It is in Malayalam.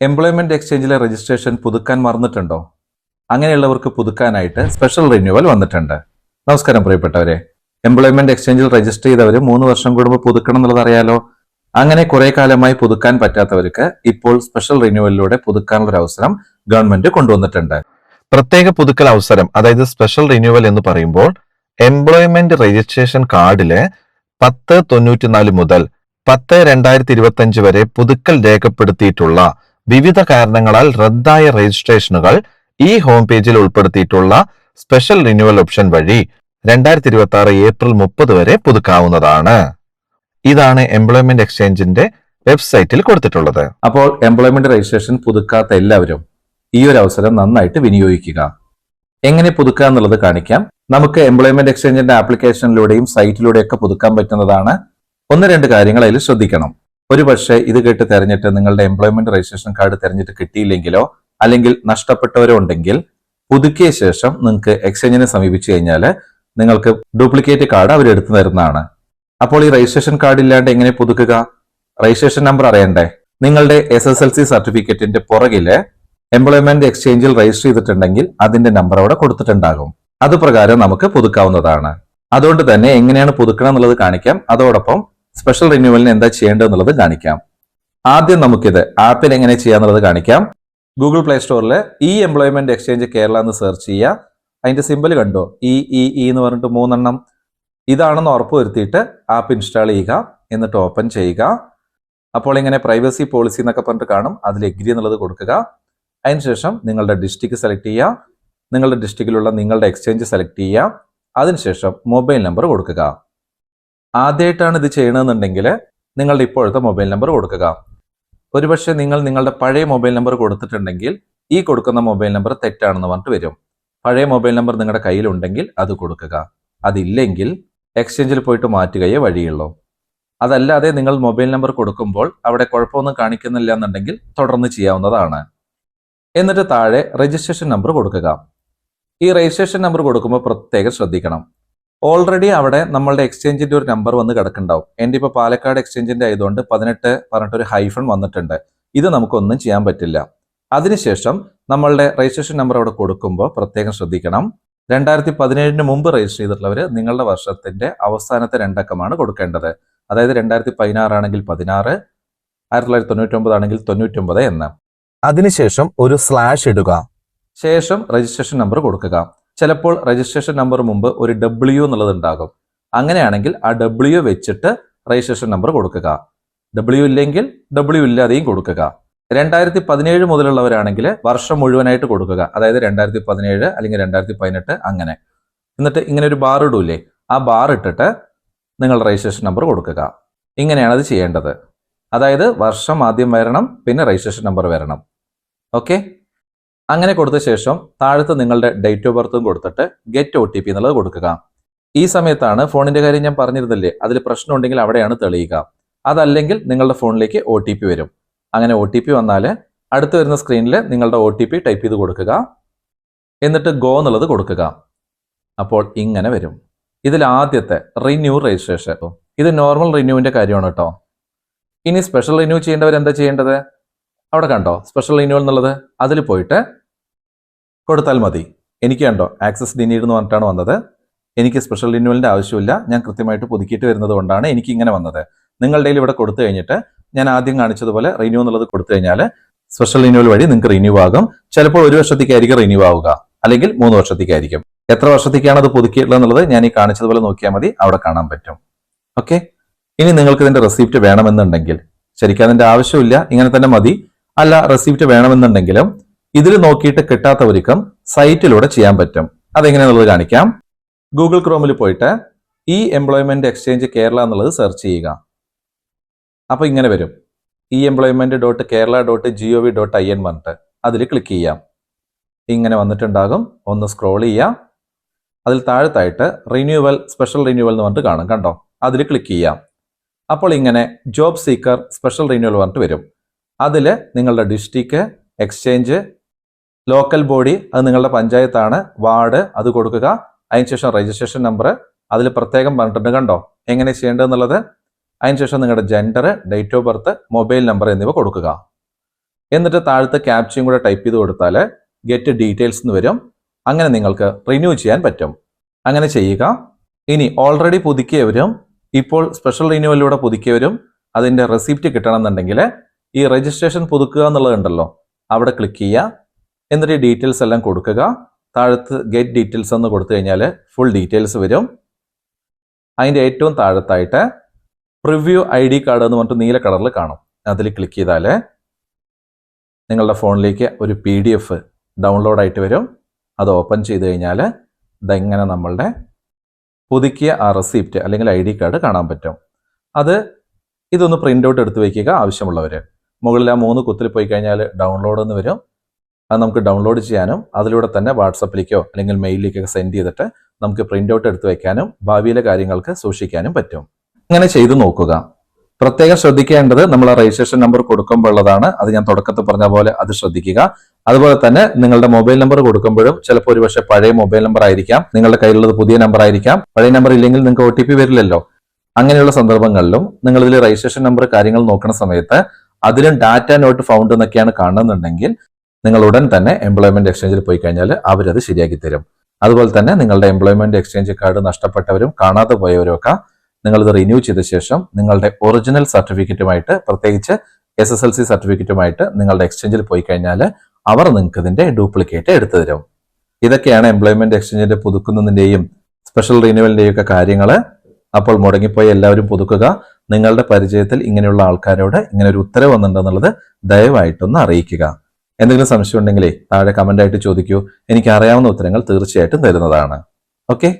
എംപ്ലോയ്മെന്റ് എക്സ്ചേഞ്ചിലെ രജിസ്ട്രേഷൻ പുതുക്കാൻ മറന്നിട്ടുണ്ടോ? അങ്ങനെയുള്ളവർക്ക് പുതുക്കാനായിട്ട് സ്പെഷ്യൽ റിന്യൂവൽ വന്നിട്ടുണ്ട്. നമസ്കാരം പ്രിയപ്പെട്ടവരെ. എംപ്ലോയ്മെന്റ് എക്സ്ചേഞ്ചിൽ രജിസ്റ്റർ ചെയ്തവർ മൂന്ന് വർഷം കൂടുമ്പോൾ പുതുക്കണം എന്നുള്ളത് അറിയാലോ? അങ്ങനെ കുറെ കാലമായി പുതുക്കാൻ പറ്റാത്തവർക്ക് ഇപ്പോൾ സ്പെഷ്യൽ റിന്യൂവലിലൂടെ പുതുക്കാനുള്ള ഒരു അവസരം ഗവൺമെന്റ് കൊണ്ടുവന്നിട്ടുണ്ട്. പ്രത്യേക പുതുക്കൽ അവസരം അതായത് സ്പെഷ്യൽ റിന്യൂവൽ എന്ന് പറയുമ്പോൾ എംപ്ലോയ്മെന്റ് രജിസ്ട്രേഷൻ കാർഡിലെ പത്ത് തൊണ്ണൂറ്റിനാല് മുതൽ പത്ത് രണ്ടായിരത്തി ഇരുപത്തി അഞ്ച് വരെ പുതുക്കൽ രേഖപ്പെടുത്തിയിട്ടുള്ള വിവിധ കാരണങ്ങളാൽ റദ്ദായ രജിസ്ട്രേഷനുകൾ ഈ ഹോം പേജിൽ ഉൾപ്പെടുത്തിയിട്ടുള്ള സ്പെഷ്യൽ റിന്യൂവൽ ഓപ്ഷൻ വഴി രണ്ടായിരത്തി ഇരുപത്തി ആറ് ഏപ്രിൽ മുപ്പത് വരെ പുതുക്കാവുന്നതാണ്. ഇതാണ് എംപ്ലോയ്മെന്റ് എക്സ്ചേഞ്ചിന്റെ വെബ്സൈറ്റിൽ കൊടുത്തിട്ടുള്ളത്. അപ്പോൾ എംപ്ലോയ്മെന്റ് രജിസ്ട്രേഷൻ പുതുക്കാത്ത എല്ലാവരും ഈ ഒരു അവസരം നന്നായിട്ട് വിനിയോഗിക്കുക. എങ്ങനെ പുതുക്കുക എന്നുള്ളത് കാണിക്കാം. നമുക്ക് എംപ്ലോയ്മെന്റ് എക്സ്ചേഞ്ചിന്റെ ആപ്ലിക്കേഷനിലൂടെയും സൈറ്റിലൂടെയൊക്കെ പുതുക്കാൻ പറ്റുന്നതാണ്. ഒന്ന് രണ്ട് കാര്യങ്ങൾ അതിൽ ശ്രദ്ധിക്കണം. ഒരു പക്ഷേ ഇത് കേട്ട് തെരഞ്ഞിട്ട് നിങ്ങളുടെ എംപ്ലോയ്മെന്റ് രജിസ്ട്രേഷൻ കാർഡ് തെരഞ്ഞിട്ട് കിട്ടിയില്ലെങ്കിലോ അല്ലെങ്കിൽ നഷ്ടപ്പെട്ടവരോ ഉണ്ടെങ്കിൽ പുതുക്കിയ ശേഷം നിങ്ങൾക്ക് എക്സ്ചേഞ്ചിനെ സമീപിച്ചു കഴിഞ്ഞാൽ നിങ്ങൾക്ക് ഡ്യൂപ്ലിക്കേറ്റ് കാർഡ് അവർ എടുത്തു തരുന്നതാണ്. അപ്പോൾ ഈ രജിസ്ട്രേഷൻ കാർഡ് ഇല്ലാണ്ട് എങ്ങനെ പുതുക്കുക? രജിസ്ട്രേഷൻ നമ്പർ അറിയണ്ടേ? നിങ്ങളുടെ എസ് എസ് എൽ സി സർട്ടിഫിക്കറ്റിന്റെ പുറകിൽ എംപ്ലോയ്മെന്റ് എക്സ്ചേഞ്ചിൽ രജിസ്റ്റർ ചെയ്തിട്ടുണ്ടെങ്കിൽ അതിന്റെ നമ്പർ അവിടെ കൊടുത്തിട്ടുണ്ടാകും. അതുപ്രകാരം നമുക്ക് പുതുക്കാവുന്നതാണ്. അതുകൊണ്ട് തന്നെ എങ്ങനെയാണ് പുതുക്കണം എന്നുള്ളത് കാണിക്കാം. അതോടൊപ്പം സ്പെഷ്യൽ റിന്യൂവലിന് എന്താ ചെയ്യേണ്ടതെന്നുള്ളത് കാണിക്കാം. ആദ്യം നമുക്കിത് ആപ്പിൽ എങ്ങനെ ചെയ്യാന്നുള്ളത് കാണിക്കാം. ഗൂഗിൾ പ്ലേ സ്റ്റോറിൽ ഈ എംപ്ലോയ്മെന്റ് എക്സ്ചേഞ്ച് കേരള എന്ന് സെർച്ച് ചെയ്യുക അതിന്റെ സിമ്പിൾ കണ്ടോ? ഇ ഇ ഇ എന്ന് പറഞ്ഞിട്ട് മൂന്നെണ്ണം. ഇതാണെന്ന് ഉറപ്പ് വരുത്തിയിട്ട് ആപ്പ് ഇൻസ്റ്റാൾ ചെയ്യുക എന്നിട്ട് ഓപ്പൺ ചെയ്യുക. അപ്പോൾ ഇങ്ങനെ പ്രൈവസി പോളിസി എന്നൊക്കെ പറഞ്ഞിട്ട് കാണും. അതിൽ എഗ്രി എന്നുള്ളത് കൊടുക്കുക. അതിനുശേഷം നിങ്ങളുടെ ഡിസ്ട്രിക്ട് സെലക്ട് ചെയ്യുക. നിങ്ങളുടെ ഡിസ്ട്രിക്റ്റിലുള്ള നിങ്ങളുടെ എക്സ്ചേഞ്ച് സെലക്ട് ചെയ്യുക. അതിനുശേഷം മൊബൈൽ നമ്പർ കൊടുക്കുക. ആദ്യമായിട്ടാണ് ഇത് ചെയ്യണമെന്നുണ്ടെങ്കിൽ നിങ്ങളുടെ ഇപ്പോഴത്തെ മൊബൈൽ നമ്പർ കൊടുക്കുക. ഒരുപക്ഷെ നിങ്ങൾ നിങ്ങളുടെ പഴയ മൊബൈൽ നമ്പർ കൊടുത്തിട്ടുണ്ടെങ്കിൽ ഈ കൊടുക്കുന്ന മൊബൈൽ നമ്പർ തെറ്റാണെന്ന് പറഞ്ഞിട്ട് വരും. പഴയ മൊബൈൽ നമ്പർ നിങ്ങളുടെ കയ്യിലുണ്ടെങ്കിൽ അത് കൊടുക്കുക. അതില്ലെങ്കിൽ എക്സ്ചേഞ്ചിൽ പോയിട്ട് മാറ്റുകയേ വഴിയുള്ളൂ. അതല്ലാതെ നിങ്ങൾ മൊബൈൽ നമ്പർ കൊടുക്കുമ്പോൾ അവിടെ കുഴപ്പമൊന്നും കാണിക്കുന്നില്ല എന്നുണ്ടെങ്കിൽ തുടർന്ന് ചെയ്യാവുന്നതാണ്. എന്നിട്ട് താഴെ രജിസ്ട്രേഷൻ നമ്പർ കൊടുക്കുക. ഈ രജിസ്ട്രേഷൻ നമ്പർ കൊടുക്കുമ്പോൾ പ്രത്യേകം ശ്രദ്ധിക്കണം. ഓൾറെഡി അവിടെ നമ്മളുടെ എക്സ്ചേഞ്ചിന്റെ ഒരു നമ്പർ വന്ന് കിടക്കുന്നുണ്ടാവും. എന്റെ ഇപ്പോൾ പാലക്കാട് എക്സ്ചേഞ്ചിന്റെ ആയതുകൊണ്ട് പതിനെട്ട് പറഞ്ഞിട്ടൊരു ഹൈഫൺ വന്നിട്ടുണ്ട്. ഇത് നമുക്കൊന്നും ചെയ്യാൻ പറ്റില്ല. അതിനുശേഷം നമ്മളുടെ രജിസ്ട്രേഷൻ നമ്പർ അവിടെ കൊടുക്കുമ്പോൾ പ്രത്യേകം ശ്രദ്ധിക്കണം. രണ്ടായിരത്തി പതിനേഴിന് മുമ്പ് രജിസ്റ്റർ ചെയ്തിട്ടുള്ളവർ നിങ്ങളുടെ വർഷത്തിന്റെ അവസാനത്തെ രണ്ടക്കമാണ് കൊടുക്കേണ്ടത്. അതായത് രണ്ടായിരത്തി പതിനാറാണെങ്കിൽ പതിനാറ് ആയിരത്തി തൊള്ളായിരത്തി ആണെങ്കിൽ തൊണ്ണൂറ്റി എന്ന്. അതിനുശേഷം ഒരു സ്ലാഷ് ഇടുക. ശേഷം രജിസ്ട്രേഷൻ നമ്പർ കൊടുക്കുക. ചിലപ്പോൾ രജിസ്ട്രേഷൻ നമ്പർ മുമ്പ് ഒരു ഡബ്ല്യു എന്നുള്ളത് ഉണ്ടാകും അങ്ങനെയാണെങ്കിൽ ആ ഡബ്ല്യു വെച്ചിട്ട് രജിസ്ട്രേഷൻ നമ്പർ കൊടുക്കുക. ഡബ്ല്യു ഇല്ലെങ്കിൽ ഡബ്ല്യു ഇല്ലാതെയും കൊടുക്കുക. രണ്ടായിരത്തി പതിനേഴ് മുതലുള്ളവരാണെങ്കിൽ വർഷം മുഴുവനായിട്ട് കൊടുക്കുക. അതായത് രണ്ടായിരത്തി പതിനേഴ് അല്ലെങ്കിൽ രണ്ടായിരത്തി പതിനെട്ട് അങ്ങനെ. എന്നിട്ട് ഇങ്ങനെ ഒരു ബാർ ഇടൂലേ? ആ ബാർ ഇട്ടിട്ട് നിങ്ങൾ രജിസ്ട്രേഷൻ നമ്പർ കൊടുക്കുക. ഇങ്ങനെയാണ് അത് ചെയ്യേണ്ടത്. അതായത് വർഷം ആദ്യം വരണം പിന്നെ രജിസ്ട്രേഷൻ നമ്പർ വരണം. ഓക്കെ അങ്ങനെ കൊടുത്ത ശേഷം താഴത്ത് നിങ്ങളുടെ ഡേറ്റ് ഓഫ് ബർത്തും കൊടുത്തിട്ട് ഗെറ്റ് ഒ ടി പി എന്നുള്ളത് കൊടുക്കുക. ഈ സമയത്താണ് ഫോണിന്റെ കാര്യം ഞാൻ പറഞ്ഞിരുന്നില്ലേ? അതിൽ പ്രശ്നം ഉണ്ടെങ്കിൽ അവിടെയാണ് തെളിയുക. അതല്ലെങ്കിൽ നിങ്ങളുടെ ഫോണിലേക്ക് ഒ ടി പി വരും. അങ്ങനെ ഒ ടി പി വന്നാൽ അടുത്ത് വരുന്ന സ്ക്രീനിൽ നിങ്ങളുടെ ഒ ടി പി ടൈപ്പ് ചെയ്ത് കൊടുക്കുക. എന്നിട്ട് ഗോ എന്നുള്ളത് കൊടുക്കുക. അപ്പോൾ ഇങ്ങനെ വരും. ഇതിൽ ആദ്യത്തെ റിന്യൂ രജിസ്ട്രേഷൻ ഇത് നോർമൽ റിന്യൂവിന്റെ കാര്യമാണ് കേട്ടോ. ഇനി സ്പെഷ്യൽ റിന്യൂ ചെയ്യേണ്ടവർ എന്താ ചെയ്യേണ്ടത്? അവിടെ കണ്ടോ? സ്പെഷ്യൽ റിന്യൂ എന്നുള്ളത് അതിൽ പോയിട്ട് കൊടുത്താൽ മതി. എനിക്ക് കണ്ടോ ആക്സസ് ഡിനീഡ് എന്ന് പറഞ്ഞിട്ടാണ് വന്നത്. എനിക്ക് സ്പെഷ്യൽ റിന്യൂവലിന്റെ ആവശ്യമില്ല. ഞാൻ കൃത്യമായിട്ട് പുതുക്കിയിട്ട് വരുന്നത് കൊണ്ടാണ് എനിക്ക് ഇങ്ങനെ വന്നത്. നിങ്ങളുടെ ഇവിടെ കൊടുത്തു കഴിഞ്ഞിട്ട് ഞാൻ ആദ്യം കാണിച്ചതുപോലെ റിന്യൂ എന്നുള്ളത് കൊടുത്തു കഴിഞ്ഞാൽ സ്പെഷ്യൽ റിന്യൂവൽ വഴി നിങ്ങൾക്ക് റിന്യൂ ആകും. ചിലപ്പോൾ ഒരു വർഷത്തേക്കായിരിക്കും റിന്യൂ ആവുക. അല്ലെങ്കിൽ മൂന്ന് വർഷത്തേക്കായിരിക്കും. എത്ര വർഷത്തേക്കാണ് അത് പുതുക്കിയിട്ടുള്ളത് എന്നുള്ളത് ഞാൻ ഈ കാണിച്ചതുപോലെ നോക്കിയാൽ മതി. അവിടെ കാണാൻ പറ്റും. ഓക്കെ ഇനി നിങ്ങൾക്ക് ഇതിന്റെ റെസിപ്റ്റ് വേണമെന്നുണ്ടെങ്കിൽ ശരിക്കും അതിന്റെ ആവശ്യമില്ല ഇങ്ങനെ തന്നെ മതി. അല്ല റെസിപ്റ്റ് വേണമെന്നുണ്ടെങ്കിലും ഇതിൽ നോക്കിയിട്ട് കിട്ടാത്തവർക്കും സൈറ്റിലൂടെ ചെയ്യാൻ പറ്റും. അതെങ്ങനെയാണെന്നുള്ളത് കാണിക്കാം. ഗൂഗിൾ ക്രോമിൽ പോയിട്ട് ഈ എംപ്ലോയ്മെന്റ് എക്സ്ചേഞ്ച് കേരള എന്നുള്ളത് സെർച്ച് ചെയ്യുക. അപ്പോൾ ഇങ്ങനെ വരും. E employment dot Kerala dot G O V dot I N പറഞ്ഞിട്ട് അതിൽ ക്ലിക്ക് ചെയ്യാം. ഇങ്ങനെ വന്നിട്ടുണ്ടാകും. ഒന്ന് സ്ക്രോൾ ചെയ്യാം അതിൽ താഴത്തായിട്ട് റിന്യൂവൽ സ്പെഷ്യൽ റിന്യൂവൽ എന്ന് പറഞ്ഞിട്ട് കാണും കണ്ടോ? അതിൽ ക്ലിക്ക് ചെയ്യാം. അപ്പോൾ ഇങ്ങനെ ജോബ് സീക്കർ സ്പെഷ്യൽ റിന്യൂവൽ പറഞ്ഞിട്ട് വരും. അതിൽ നിങ്ങളുടെ ഡിസ്ട്രിക്ട് എക്സ്ചേഞ്ച് ലോക്കൽ ബോഡി അത് നിങ്ങളുടെ പഞ്ചായത്താണ് വാർഡ് അത് കൊടുക്കുക അതിനുശേഷം രജിസ്ട്രേഷൻ നമ്പർ അതിൽ പ്രത്യേകം പറഞ്ഞിട്ടുണ്ട്. കണ്ടോ? എങ്ങനെ ചെയ്യേണ്ടതെന്നുള്ളത്? അതിനുശേഷം നിങ്ങളുടെ gender date of birth mobile number എന്നിവ കൊടുക്കുക. എന്നിട്ട് താഴത്തെ ക്യാപ്ചയും കൂടെ ടൈപ്പ് ചെയ്ത് കൊടുത്താൽ ഗെറ്റ് ഡീറ്റെയിൽസ് എന്ന് വരും. അങ്ങനെ നിങ്ങൾക്ക് റിന്യൂ ചെയ്യാൻ പറ്റും. അങ്ങനെ ചെയ്യുക. ഇനി ഓൾറെഡി പുതുക്കിയവരും ഇപ്പോൾ സ്പെഷ്യൽ റിന്യൂവലിലൂടെ പുതുക്കിയവരും അതിന്റെ റെസിപ്റ്റ് കിട്ടണമെന്നുണ്ടെങ്കിൽ ഈ രജിസ്ട്രേഷൻ പുതുക്കുക എന്നുള്ളതുണ്ടല്ലോ അവിടെ ക്ലിക്ക് ചെയ്യുക. എന്നിട്ട് ഈ ഡീറ്റെയിൽസ് എല്ലാം കൊടുക്കുക. താഴത്ത് ഗെറ്റ് ഡീറ്റെയിൽസ് എന്ന് കൊടുത്തു കഴിഞ്ഞാൽ ഫുൾ ഡീറ്റെയിൽസ് വരും. അതിന്റെ ഏറ്റവും താഴത്തായിട്ട് പ്രിവ്യൂ ഐ ഡി കാർഡ് എന്ന് പറഞ്ഞിട്ട് നീല കളറിൽ കാണും. അതിൽ ക്ലിക്ക് ചെയ്താൽ നിങ്ങളുടെ ഫോണിലേക്ക് ഒരു പി ഡി എഫ് ഡൗൺലോഡ് ആയിട്ട് വരും. അത് ഓപ്പൺ ചെയ്ത് കഴിഞ്ഞാൽ ഇതെങ്ങനെ നമ്മളുടെ പുതുക്കിയ ആ റെസിപ്റ്റ് അല്ലെങ്കിൽ ഐ ഡി കാർഡ് കാണാൻ പറ്റും. അത് ഇതൊന്ന് പ്രിന്റ് ഔട്ട് എടുത്ത് വയ്ക്കുക ആവശ്യമുള്ളവർ മുകളിൽ ആ മൂന്ന് കുത്തിൽ പോയി കഴിഞ്ഞാൽ ഡൗൺലോഡ് എന്ന് വരും. അത് നമുക്ക് ഡൗൺലോഡ് ചെയ്യാനും അതിലൂടെ തന്നെ വാട്സപ്പിലേക്കോ അല്ലെങ്കിൽ മെയിലിലേക്കൊക്കെ സെൻഡ് ചെയ്തിട്ട് നമുക്ക് പ്രിന്റ് ഔട്ട് എടുത്ത് വെക്കാനും ഭാവിയിലെ കാര്യങ്ങൾക്ക് സൂക്ഷിക്കാനും പറ്റും. അങ്ങനെ ചെയ്തു നോക്കുക. പ്രത്യേകം ശ്രദ്ധിക്കേണ്ടത് നമ്മൾ രജിസ്ട്രേഷൻ നമ്പർ കൊടുക്കുമ്പോൾ ഉള്ളതാണ് അത് ഞാൻ തുടക്കത്തിൽ പറഞ്ഞ പോലെ അത് ശ്രദ്ധിക്കുക. അതുപോലെ തന്നെ നിങ്ങളുടെ മൊബൈൽ നമ്പർ കൊടുക്കുമ്പോഴും ചിലപ്പോൾ ഒരു പക്ഷേ പഴയ മൊബൈൽ നമ്പർ ആയിരിക്കാം. നിങ്ങളുടെ കയ്യിലുള്ളത് പുതിയ നമ്പർ ആയിരിക്കാം. പഴയ നമ്പർ ഇല്ലെങ്കിൽ നിങ്ങൾക്ക് ഒ ടി പി വരില്ലല്ലോ. അങ്ങനെയുള്ള സന്ദർഭങ്ങളിലും നിങ്ങൾ ഇതിൽ രജിസ്ട്രേഷൻ നമ്പർ കാര്യങ്ങൾ നോക്കുന്ന സമയത്ത് അതിലും ഡാറ്റ നോട്ട് ഫൗണ്ട് എന്നൊക്കെയാണ് കാണുന്നുണ്ടെങ്കിൽ നിങ്ങൾ ഉടൻ തന്നെ എംപ്ലോയ്മെന്റ് എക്സ്ചേഞ്ചിൽ പോയി കഴിഞ്ഞാൽ അവരത് ശരിയാക്കി തരും. അതുപോലെ തന്നെ നിങ്ങളുടെ എംപ്ലോയ്മെന്റ് എക്സ്ചേഞ്ച് കാർഡ് നഷ്ടപ്പെട്ടവരും കാണാതെ പോയവരും ഒക്കെ നിങ്ങൾ ഇത് റിന്യൂ ചെയ്ത ശേഷം നിങ്ങളുടെ ഒറിജിനൽ സർട്ടിഫിക്കറ്റുമായിട്ട് പ്രത്യേകിച്ച് എസ് എസ് എൽ സി സർട്ടിഫിക്കറ്റുമായിട്ട് നിങ്ങളുടെ എക്സ്ചേഞ്ചിൽ പോയി കഴിഞ്ഞാൽ അവർ നിങ്ങൾക്ക് ഇതിന്റെ ഡ്യൂപ്ലിക്കേറ്റ് എടുത്തു തരും. ഇതൊക്കെയാണ് എംപ്ലോയ്മെന്റ് എക്സ്ചേഞ്ചിന്റെ പുതുക്കുന്നതിന്റെയും സ്പെഷ്യൽ റിന്യൂവലിന്റെയും ഒക്കെ കാര്യങ്ങൾ അപ്പോൾ മുടങ്ങിപ്പോയി എല്ലാവരും പുതുക്കുക. നിങ്ങളുടെ പരിചയത്തിൽ ഇങ്ങനെയുള്ള ആൾക്കാരോട് ഇങ്ങനെ ഒരു ഉത്തരവ് വന്നിട്ടുണ്ടെന്നുള്ളത് ദയവായിട്ടൊന്ന് അറിയിക്കുക. എന്തെങ്കിലും സംശയം ഉണ്ടെങ്കിലേ താഴെ കമന്റായിട്ട് ചോദിക്കൂ. എനിക്ക് അറിയാവുന്ന ഉത്തരങ്ങൾ തീർച്ചയായിട്ടും തരുന്നതാണ്. ഓക്കെ